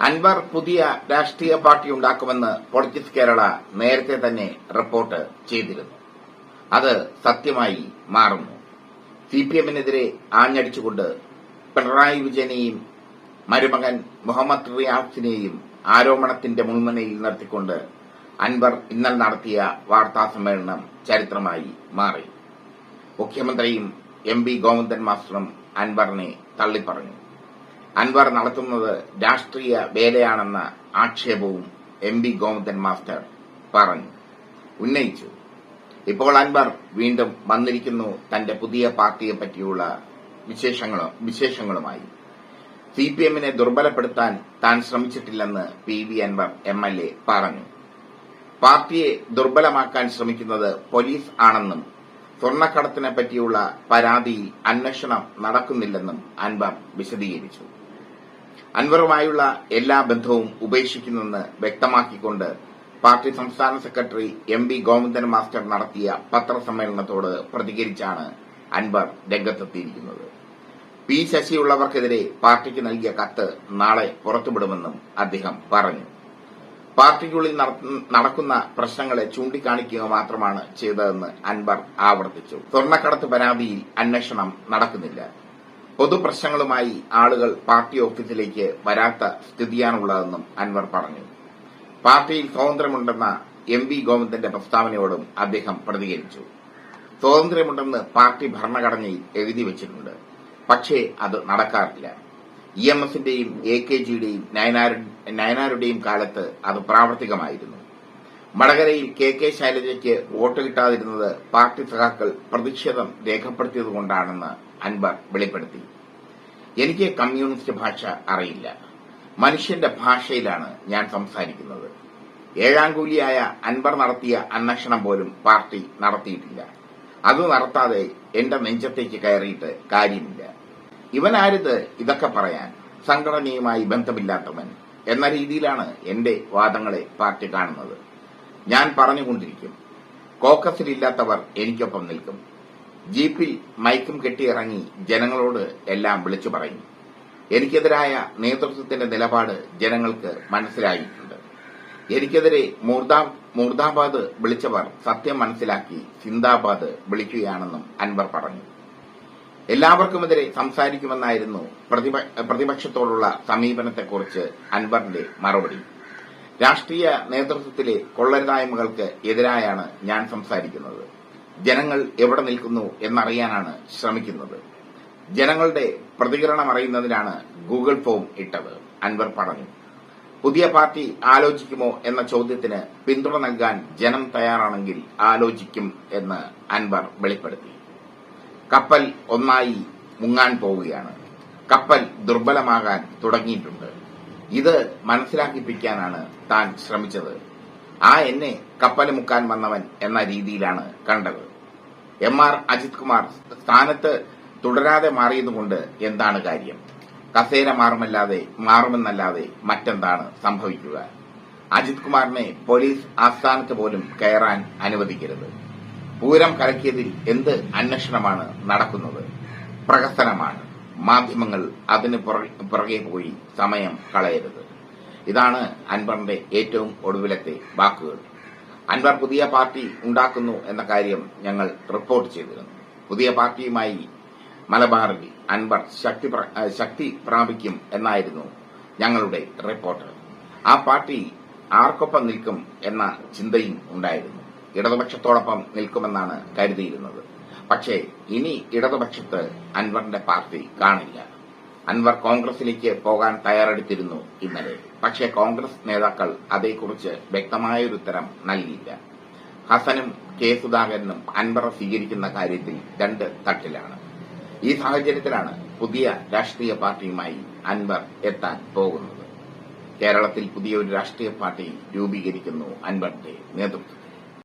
അൻവർ പുതിയ രാഷ്ട്രീയ പാർട്ടി ഉണ്ടാക്കുമെന്ന് പൊളിറ്റിക്സ് കേരള നേരത്തെ തന്നെ റിപ്പോർട്ട് ചെയ്തിരുന്നു. അത് സത്യമായി മാറുന്നു. സിപിഎമ്മിനെതിരെ ആഞ്ഞടിച്ചുകൊണ്ട് പിണറായി വിജയനെയും മരുമകൻ മുഹമ്മദ് റിയാസിനെയും ആരോപണത്തിന്റെ മുൾമുനയിൽ നിർത്തിക്കൊണ്ട് അൻവർ ഇന്നലെ നടത്തിയ വാർത്താ സമ്മേളനം ചരിത്രമായി മാറി. മുഖ്യമന്ത്രിയും എം പി ഗോവിന്ദൻ മാസ്റ്ററും അൻവറിനെ തള്ളിപ്പറഞ്ഞു. അൻവർ നടത്തുന്നത് രാഷ്ട്രീയ വേലയാണെന്ന ആക്ഷേപവും എം പി ഗോവിന്ദൻ മാസ്റ്റർ പറഞ്ഞു. ഉന്നയിച്ചു. ഇപ്പോൾ അൻവർ വീണ്ടും വന്നിരിക്കുന്നു തന്റെ പുതിയ പാർട്ടിയെ പറ്റിയുള്ള വിശേഷങ്ങളും വിശേഷങ്ങളുമായി. സി പി എമ്മിനെ ദുർബലപ്പെടുത്താൻ താൻ ശ്രമിച്ചിട്ടില്ലെന്ന് P V Anvar M L A പറഞ്ഞു. പാർട്ടിയെ ദുർബലമാക്കാൻ ശ്രമിക്കുന്നത് പോലീസ് ആണെന്നും സ്വർണക്കടത്തിനെ പറ്റിയുള്ള പരാതിയിൽ അന്വേഷണം നടക്കുന്നില്ലെന്നും അൻവർ വിശദീകരിച്ചു. അൻവറുമായുള്ള എല്ലാ ബന്ധവും ഉപേക്ഷിക്കുന്നെന്ന് വ്യക്തമാക്കിക്കൊണ്ട് പാർട്ടി സംസ്ഥാന secretary M V Govindan master നടത്തിയ പത്രസമ്മേളനത്തോട് പ്രതികരിച്ചാണ് അൻവർ രംഗത്തെത്തിയിരിക്കുന്നത്. പി ശശിയുള്ളവർക്കെതിരെ പാർട്ടിക്ക് നൽകിയ കത്ത് നാളെ പുറത്തുവിടുമെന്നും അദ്ദേഹം പറഞ്ഞു. പാർട്ടിക്കുള്ളിൽ നടക്കുന്ന പ്രശ്നങ്ങളെ ചൂണ്ടിക്കാണിക്കുക മാത്രമാണ് ചെയ്തതെന്ന് അൻവർ ആവർത്തിച്ചു. സ്വർണക്കടത്ത് പരാതിയിൽ അന്വേഷണം നടക്കുന്നില്ല. പൊതുപ്രശ്നങ്ങളുമായി ആളുകൾ പാർട്ടി ഓഫീസിലേക്ക് വരാത്ത സ്ഥിതിയാണുള്ളതെന്നും അൻവർ പറഞ്ഞു. പാർട്ടിയിൽ സ്വാതന്ത്ര്യമുണ്ടെന്ന എം വി ഗോവിന്ദന്റെ പ്രസ്താവനയോടും അദ്ദേഹം പ്രതികരിച്ചു. സ്വാതന്ത്ര്യമുണ്ടെന്ന് പാർട്ടി ഭരണഘടനയിൽ എഴുതി വച്ചിട്ടുണ്ട്. പക്ഷേ അത് നടക്കാറില്ല. ഇ എം എസിന്റെയും എ കെ ജിയുടെയും നയനാരുടെയും കാലത്ത് അത് പ്രാവർത്തികമായിരുന്നു. വടകരയിൽ കെ കെ ശൈലജയ്ക്ക് വോട്ട് കിട്ടാതിരുന്നത് പാർട്ടി സഖാക്കൾ പ്രതിഷേധം രേഖപ്പെടുത്തിയതുകൊണ്ടാണെന്ന് അൻവർ വെളിപ്പെടുത്തി. എനിക്ക് കമ്മ്യൂണിസ്റ്റ് ഭാഷ അറിയില്ല. മനുഷ്യന്റെ ഭാഷയിലാണ് ഞാൻ സംസാരിക്കുന്നത്. ഏഴാം കൂലിയായ അൻവർ നടത്തിയ അന്വേഷണം പോലും പാർട്ടി നടത്തിയിട്ടില്ല. അത് നടത്താതെ എന്റെ നെഞ്ചത്തേക്ക് കയറിയിട്ട് കാര്യമില്ല. ഇവനാരിത് ഇതൊക്കെ പറയാൻ സംഘടനയുമായി ബന്ധമില്ലാത്തവൻ എന്ന രീതിയിലാണ് എന്റെ വാദങ്ങളെ പാർട്ടി കാണുന്നത്. ഞാൻ പറഞ്ഞുകൊണ്ടിരിക്കും. കോക്കസിലില്ലാത്തവർ എനിക്കൊപ്പം നിൽക്കും. ജീപ്പിൽ മൈക്കും കെട്ടിയിറങ്ങി ജനങ്ങളോട് എല്ലാം വിളിച്ചു പറഞ്ഞു. എനിക്കെതിരായ നേതൃത്വത്തിന്റെ നിലപാട് ജനങ്ങൾക്ക് മനസ്സിലായിട്ടുണ്ട്. എനിക്കെതിരെ മൂർദാ- മൂർദാബാദ് വിളിച്ചവർ സത്യം മനസ്സിലാക്കി സിന്ദാബാദ് വിളിക്കുകയാണെന്നും അൻവർ പറഞ്ഞു. എല്ലാവർക്കുമെതിരെ സംസാരിക്കുമെന്നായിരുന്നു പ്രതിപക്ഷത്തോടുള്ള സമീപനത്തെക്കുറിച്ച് അൻവറിന്റെ മറുപടി. രാഷ്ട്രീയ നേതൃത്വത്തിലെ കൊള്ളരുതായ്മകൾക്ക് എതിരായാണ് ഞാൻ സംസാരിക്കുന്നത്. ജനങ്ങൾ എവിടെ നിൽക്കുന്നു എന്നറിയാനാണ് ശ്രമിക്കുന്നത്. ജനങ്ങളുടെ പ്രതികരണം അറിയുന്നതിനാണ് ഗൂഗിൾ ഫോം ഇട്ടത് അൻവർ പറഞ്ഞു. പുതിയ പാർട്ടി ആലോചിക്കുമോ എന്ന ചോദ്യത്തിന് പിന്തുണ നൽകാൻ ജനം തയ്യാറാണെങ്കിൽ ആലോചിക്കും എന്ന് അൻവർ വെളിപ്പെടുത്തി. കപ്പൽ ഒന്നായി മുങ്ങാൻ പോവുകയാണ്. കപ്പൽ ദുർബലമാകാൻ തുടങ്ങിയിട്ടുണ്ട്. ഇത് മനസ്സിലാക്കിപ്പിക്കാനാണ് താൻ ശ്രമിച്ചത്. ആ എന്നെ കപ്പൽ മുക്കാൻ വന്നവൻ എന്ന രീതിയിലാണ് കണ്ടത്. എം ആർ അജിത് കുമാർ സ്ഥാനത്ത് തുടരാതെ മാറിയതുകൊണ്ട് എന്താണ് കാര്യം? കസേര മാറുമല്ലാതെ മാറുമെന്നല്ലാതെ മറ്റെന്താണ് സംഭവിക്കുക? അജിത് കുമാറിനെ പോലീസ് ആസ്ഥാനത്ത് പോലും കയറാൻ അനുവദിക്കരുത്. പൂരം കലക്കിയതിൽ എന്ത് അന്വേഷണമാണ് നടക്കുന്നത്? പ്രഹസനമാണ്. മാധ്യമങ്ങൾ അതിന് പുറകെ പോയി സമയം കളയരുത്. ഇതാണ് അൻവറിന്റെ ഏറ്റവും ഒടുവിലത്തെ വാക്കുകൾ. അൻവർ പുതിയ പാർട്ടി ഉണ്ടാക്കുന്നു എന്ന കാര്യം ഞങ്ങൾ റിപ്പോർട്ട് ചെയ്തിരുന്നു. പുതിയ പാർട്ടിയുമായി മലബാറിൽ അൻവർ ശക്തി ശക്തി പ്രാപിക്കും എന്നായിരുന്നു ഞങ്ങളുടെ റിപ്പോർട്ട്. ആ പാർട്ടി ആർക്കൊപ്പം നിൽക്കും എന്ന ചിന്തയും ഉണ്ടായിരുന്നു. ഇടതുപക്ഷത്തോടൊപ്പം നിൽക്കുമെന്നാണ് കരുതിയിരുന്നത്. പക്ഷേ ഇനി ഇടതുപക്ഷത്ത് അൻവറിന്റെ പാർട്ടി കാണില്ല. അൻവർ കോൺഗ്രസിലേക്ക് പോകാൻ തയ്യാറെടുത്തിരുന്നു ഇന്നലെ. പക്ഷേ കോൺഗ്രസ് നേതാക്കൾ അതേക്കുറിച്ച് വ്യക്തമായൊരു ഉത്തരം നൽകിയില്ല. ഹസനും കെ സുധാകരനും അൻവറെ സ്വീകരിക്കുന്ന കാര്യത്തിൽ രണ്ട് തട്ടിലാണ്. ഈ സാഹചര്യത്തിലാണ് പുതിയ രാഷ്ട്രീയ പാർട്ടിയുമായി അൻവർ എത്താൻ പോകുന്നത്. കേരളത്തിൽ പുതിയൊരു രാഷ്ട്രീയ പാർട്ടി രൂപീകരിക്കുന്നു അൻവറിന്റെ നേതൃത്വത്തിൽ.